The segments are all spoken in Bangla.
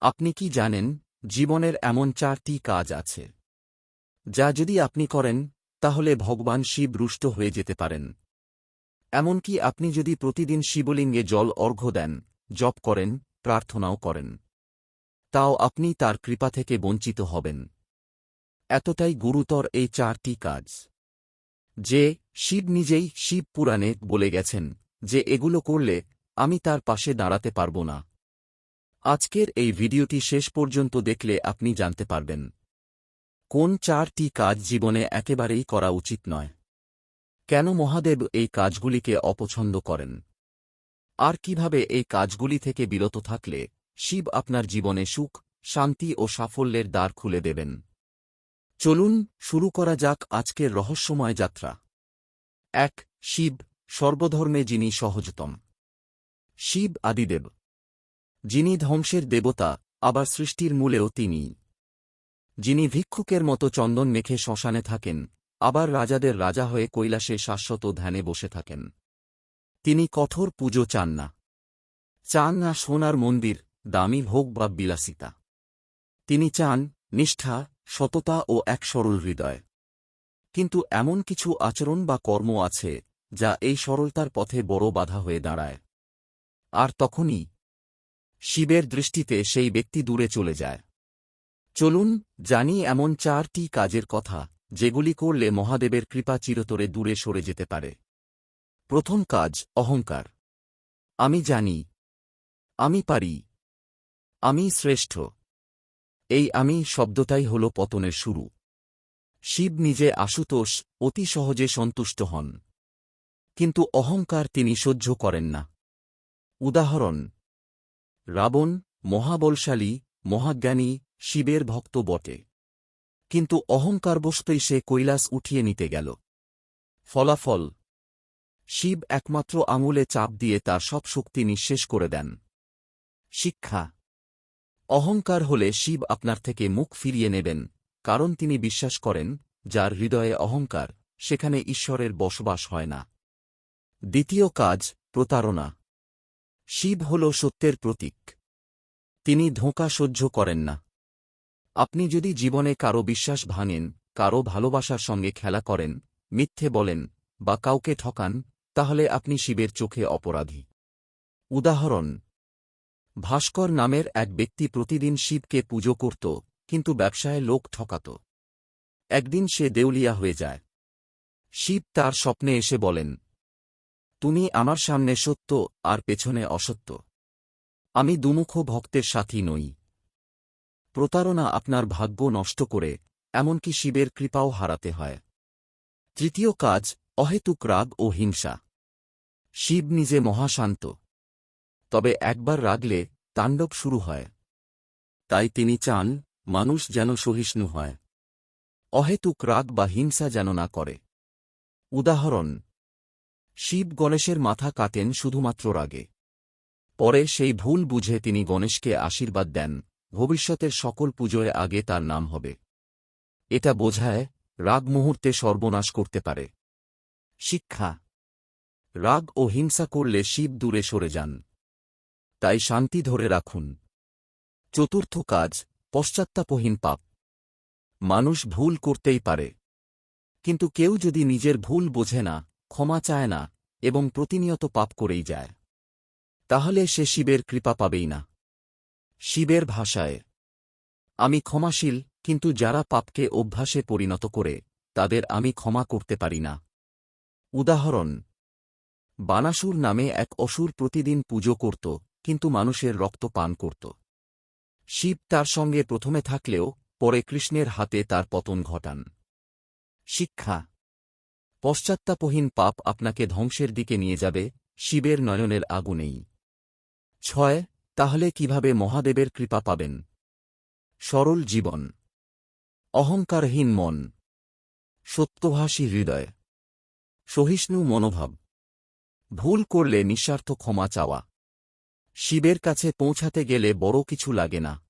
আপনি কি জানেন, জীবনের এমন চারটি কাজ আছে। যা যদি আপনি করেন, তাহলে ভগবান শিব রুষ্ট হয়ে যেতে পারেন। এমনকি আপনি যদি প্রতিদিন শিবলিঙ্গে জল অর্ঘ্য দেন, জপ করেন, প্রার্থনাও করেন, তাও আপনি তার কৃপা থেকে বঞ্চিত হবেন। এতটাই গুরুতর এই চারটি কাজ। যে, শিব নিজেই শিব পুরাণে বলে গেছেন যে, এগুলো করলে আমি তার পাশে দাঁড়াতে পারব না। আজকের এই ভিডিওটি শেষ পর্যন্ত দেখলে আপনি জানতে পারবেন কোন চারটি কাজ জীবনে একেবারেই করা উচিত নয়। কেন মহাদেব এই কাজগুলিকে অপছন্দ করেন? আর কীভাবে এই কাজগুলি থেকে বিরত থাকলে শিব আপনার জীবনে সুখ, শান্তি ও সাফল্যের দ্বার খুলে দেবেন? চলুন শুরু করা যাক আজকের রহস্যময় যাত্রা। এক, শিব, সর্বধর্মে যিনি সহজতম। শিব আদিদেব। যিনি ধ্বংসের দেবতা, আবার সৃষ্টির মূলেও তিনি। যিনি ভিক্ষুকের মতো চন্দন মেখে শ্মশানে থাকেন, আবার রাজাদের রাজা হয়ে কৈলাসে শাশ্বত ধ্যানে বসে থাকেন। তিনি কঠোর পুজো চান না। চান না সোনার মন্দির, দামি ভোগ বা বিলাসিতা। তিনি চান নিষ্ঠা, সততা ও এক সরল হৃদয়। কিন্তু এমন কিছু আচরণ বা কর্ম আছে, যা এই সরলতার পথে বড় বাধা হয়ে দাঁড়ায়। আর তখনই শিবের দৃষ্টিতে সেই ব্যক্তি দূরে চলে যায়। চলুন জানি এমন চারটি কাজের কথা, যেগুলি করলে মহাদেবের কৃপা চিরতরে দূরে সরে যেতে পারে। প্রথম কাজ, অহংকার। আমি জানি। আমি পারি। আমি শ্রেষ্ঠ। এই আমি শব্দটাই হল পতনের শুরু। শিব নিজে আশুতোষ, অতি সহজে সন্তুষ্ট হন। কিন্তু অহংকার তিনি সহ্য করেন না। উদাহরণ রাবণ, মহাবলশালী, মহাজ্ঞানী, শিবের ভক্ত বটে। কিন্তু অহংকারবশতই সে কৈলাস উঠিয়ে নিতে গেল। ফলাফল, শিব একমাত্র আঙুলে চাপ দিয়ে তার সব শক্তি নিঃশেষ করে দেন। শিক্ষা, অহংকার হলে শিব আপনার থেকে মুখ ফিরিয়ে নেবেন, কারণ তিনি বিশ্বাস করেন, যার হৃদয়ে অহংকার, সেখানে ঈশ্বরের বসবাস হয় না। দ্বিতীয় কাজ, প্রতারণা। শিব হল সত্যের প্রতীক। তিনি ধোঁকা সহ্য করেন না। আপনি যদি জীবনে কারও বিশ্বাস ভাঙেন, কারও ভালোবাসার সঙ্গে খেলা করেন, মিথ্যে বলেন, বা কাউকে ঠকান, তাহলে আপনি শিবের চোখে অপরাধী। উদাহরণ, ভাস্কর নামের এক ব্যক্তি প্রতিদিন শিবকে পুজো করত, কিন্তু ব্যবসায় লোক ঠকাত। একদিন সে দেউলিয়া হয়ে যায়। শিব তার স্বপ্নে এসে বলেন তুমি আমার সামনে সত্য আর পেছনে অসত্য। আমি দুমুখ ভক্তের সাথী নই। প্রতারণা আপনার ভাগ্য নষ্ট করে, এমনকি শিবের কৃপাও হারাতে হয়। তৃতীয় কাজ, অহেতুক রাগ ও হিংসা। শিব নিজে মহাশান্ত। তবে একবার রাগলে তাণ্ডব শুরু হয়। তাই তিনি চান, মানুষ যেন সহিষ্ণু হয়। অহেতুক রাগ বা হিংসা যেন না করে। উদাহরণ শিব গণেশের মাথা কাটেন শুধুমাত্র রাগে। পরে সেই ভুল বুঝে তিনি গণেশকে আশীর্বাদ দেন, ভবিষ্যতের সকল পুজোয় আগে তার নাম হবে। এটা বোঝায়, রাগ মুহূর্তে সর্বনাশ করতে পারে। শিক্ষা। রাগ ও হিংসা করলে শিব দূরে সরে যান। তাই শান্তি ধরে রাখুন। চতুর্থ কাজ, পশ্চাত্তাপহীন পাপ। মানুষ ভুল করতেই পারে। কিন্তু কেউ যদি নিজের ভুল বোঝে না ক্ষমা চায় না এবং প্রতিনিয়ত পাপ করেই যায়। তাহলে সে শিবের কৃপা পাবেই না। শিবের ভাষায়, আমি ক্ষমাশীল, কিন্তু যারা পাপকে অভ্যাসে পরিণত করে, তাদের আমি ক্ষমা করতে পারি না। উদাহরণ, বানাসুর নামে এক অসুর প্রতিদিন পুজো করত, কিন্তু মানুষের রক্ত পান করত। শিব তার সঙ্গে প্রথমে থাকলেও পরে কৃষ্ণের হাতে তার পতন ঘটান। শিক্ষা পশ্চাত্তাপহীন পাপ আপনাকে ধ্বংসের দিকে নিয়ে যাবে, শিবের নয়নের আগুনেই। ছয়, তাহলে কীভাবে মহাদেবের কৃপা পাবেন? সরল জীবন। অহংকারহীন মন। সত্যভাষী হৃদয়। সহিষ্ণু মনোভাব। ভুল করলে নিঃস্বার্থ ক্ষমা চাওয়া। শিবের কাছে পৌঁছাতে গেলে বড় কিছু লাগে না।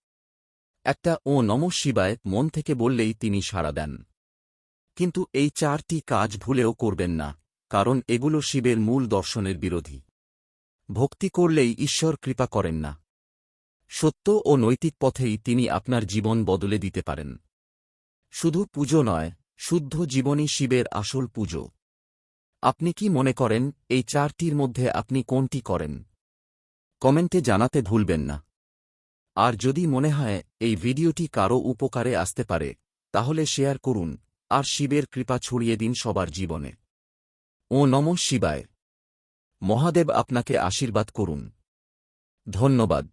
একটা ও নম শিবায় মন থেকে বললেই তিনি সাড়া দেন। কিন্তু এই চারটি কাজ ভুলেও করবেন না, কারণ এগুলো শিবের মূল দর্শনের বিরোধী। ভক্তি করলেই ঈশ্বর কৃপা করেন না। সত্য ও নৈতিক পথেই তিনি আপনার জীবন বদলে দিতে পারেন। শুধু পুজো নয়, শুদ্ধ জীবনই শিবের আসল পুজো। আপনি কি মনে করেন, এই চারটির মধ্যে আপনি কোনটি করেন? কমেন্টে জানাতে ভুলবেন না। আর যদি মনে হয়, এই ভিডিওটি কারও উপকারে আসতে পারে, তাহলে শেয়ার করুন। আর শিবের কৃপা ছড়িয়ে দিন সবার জীবনে। ও নম শিবায়। মহাদেব আপনাকে আশীর্বাদ করুন। ধন্যবাদ।